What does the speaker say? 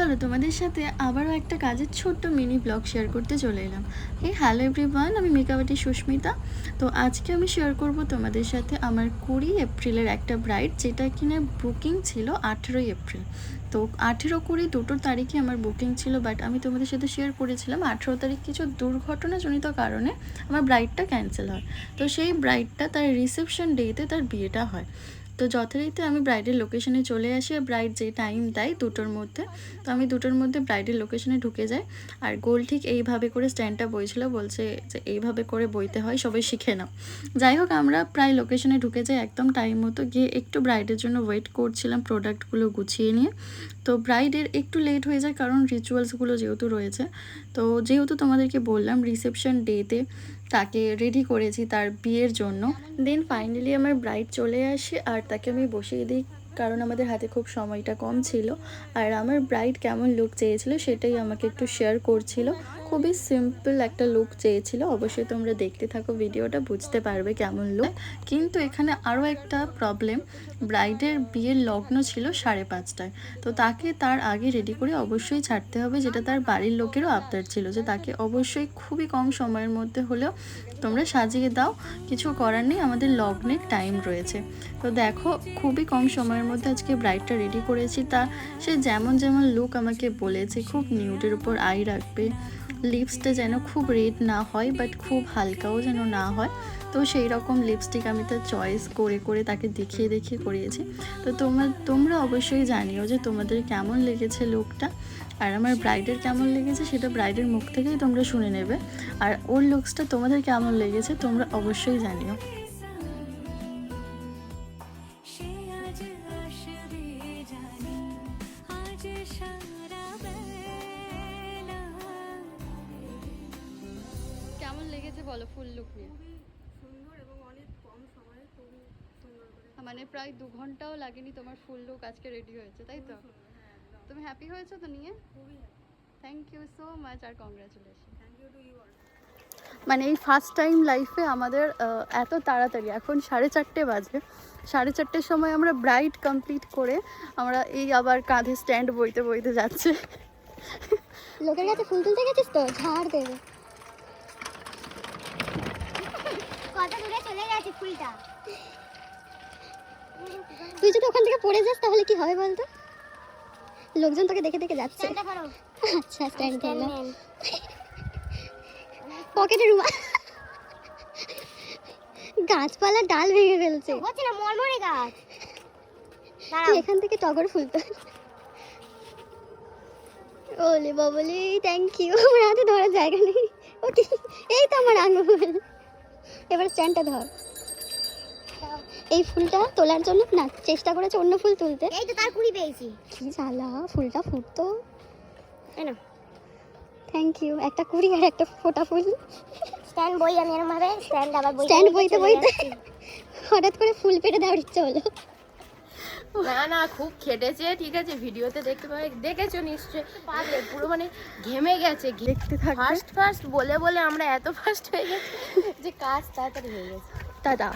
চলো তোমাদের সাথে আবারও একটা কাজের ছোট্ট মিনি ব্লগ শেয়ার করতে চলে এলাম। এই হ্যালো এভরিওয়ান আমি মেকআপাটি সুস্মিতা। তো আজকে আমি শেয়ার করব তোমাদের সাথে আমার কুড়ি এপ্রিলের একটা ব্রাইড যেটা কিনা বুকিং ছিল আঠেরোই এপ্রিল। তো আঠেরো কুড়ি দুটো তারিখে আমার বুকিং ছিল বাট আমি তোমাদের সাথে শেয়ার করেছিলাম। আঠেরো তারিখ কিছু দুর্ঘটনাজনিত কারণে আমার ব্রাইডটা ক্যান্সেল হয়। তো সেই ব্রাইডটা তার রিসেপশন ডেতে তার বিয়েটা হয়। তো যথারীতি আমি ব্রাইডের লোকেশনে চলে আসি আর ব্রাইড যে টাইম দেয় দুটোর মধ্যে। তো আমি দুটোর মধ্যে ব্রাইডের লোকেশনে ঢুকে যাই। আর গোল ঠিক এইভাবে করে স্ট্যান্ডটা বইছিল, বলছে যে এইভাবে করে বইতে হয়, সবাই শিখে নাও। যাই হোক, আমরা প্রায় লোকেশনে ঢুকে যাই একদম টাইম মতো, গিয়ে একটু ব্রাইডের জন্য ওয়েট করছিলাম প্রোডাক্টগুলো গুছিয়ে নিয়ে। তো ব্রাইডের একটু লেট হয়ে যায় কারণ রিচুয়ালসগুলো যেহেতু রয়েছে। তো যেহেতু তোমাদেরকে বললাম রিসেপশন ডেতে তাকে রেডি করেছি তার বিয়ের জন্য। দেন ফাইনালি আমার ব্রাইড চলে আসে আর তাকে আমি বসিয়ে দিই, কারণ আমাদের হাতে খুব সময়টা কম ছিল। আর আমার ব্রাইড কেমন লুক চেয়েছিল সেটাই আমাকে একটু শেয়ার করছিল। খুবই সিম্পল একটা লুক চেয়েছিল। অবশ্যই তোমরা দেখতে থাকো ভিডিওটা বুঝতে পারবে কেমন লুক কিন্তু এখানে আরও একটা প্রবলেম ব্রাইডের বিয়ের লগ্ন ছিল সাড়ে পাঁচটায়। তো তাকে তার আগে রেডি করে অবশ্যই ছাড়তে হবে, যেটা তার বাড়ির লোকেরও আবদার ছিল, যে তাকে অবশ্যই খুবই কম সময়ের মধ্যে হলেও তোমরা সাজিয়ে দাও। কিছু করার নেই, আমাদের লগ্নের টাইম রয়েছে। তো দেখো, খুবই কম সময়ের মধ্যে আজকে ব্রাইডটা রেডি করেছি। তা সে যেমন যেমন লুক আমাকে বলেছে, খুব নিউডের উপর আই রাখবে। লিপসটা যেন খুব রেড না হয় বাট খুব হালকাও যেন না হয়। তো সেই রকম লিপস্টিক আমি তার চয়েস করে করে তাকে দেখিয়ে দেখিয়ে করিয়েছি। তো তোমার তোমরা অবশ্যই জানিও যে তোমাদের কেমন লেগেছে লুকটা, আর আমার ব্রাইডের কেমন লেগেছে সেটা ব্রাইডের মুখ থেকেই তোমরা শুনে নেবে। আর ওর লুকসটা তোমাদের কেমন লেগেছে তোমরা অবশ্যই জানিও। লেগেছে বলো ফুল লুক নিয়ে। সুন্দর এবং অনেক কম সময়ে খুবই সুন্দর করে মানে প্রায় দু ঘন্টাও লাগেনি তোমার ফুল লুক আজকে রেডি হয়েছে তাই তো? হ্যাঁ তুমি হ্যাপি হয়েছো তো নিয়ে? খুবই thank you so much R congratulation thank you to you also মানে এই ফার্স্ট টাইম লাইফে আমাদের এত তাড়াতাড়ি এখন সাড়ে চারটে বাজে। সাড়ে চারটের সময় আমরা ব্রাইড কমপ্লিট করে আমরা এই আবার কাঁধে স্ট্যান্ড বইতে বইতে যাচ্ছে। লোকের কাছে ফুল তুলতে গেছিস তো? ঝাড় দেবে কত দূরে চলে গেছে ফুলটা। তুই যদি ওখান থেকে পড়ে যাস তাহলে কি হবে বলতো? লোকজন তোকে দেখে দেখে যাচ্ছে। আচ্ছা স্ট্যান্ড করলাম। পকেটে রুমা গাছপালা ডাল ভেঙে ফেলছে। হচ্ছে না মরমরে গাছ। তুই এখান থেকে টগর ফুল ওলে বাবলে থ্যাংক ইউ আমার হাতে ধরার জায়গা নেই। ওকে এই তো আমার আঙুল। এবার স্ট্যান্ডটা ধর। এই ফুলটা তোলার জন্য না চেষ্টা করেছে অন্য ফুল তুলতে। এই তো তার কুড়ি পেয়েছি। কি জ্বালা ফুলটা ফুটতো। না থ্যাংক ইউ একটা কুড়ি আর একটা ফোটা ফুল। স্ট্যান্ড বই আমি এরকম স্ট্যান্ড আবার বই স্ট্যান্ড বইতে বইতে হঠাৎ করে ফুল পেটে দেওয়ার ইচ্ছে হলো। না না খুব খেটেছে ঠিক আছে ভিডিওতে দেখতে পাবে দেখেছ নিশ্চয়ই। পুরো মানে ঘেমে গেছে দেখতে থাকবে। ফার্স্ট ফার্স্ট বলে বলে আমরা এত ফার্স্ট হয়ে গেছি যে কাজ তাড়াতাড়ি হয়ে গেছে। টাটা।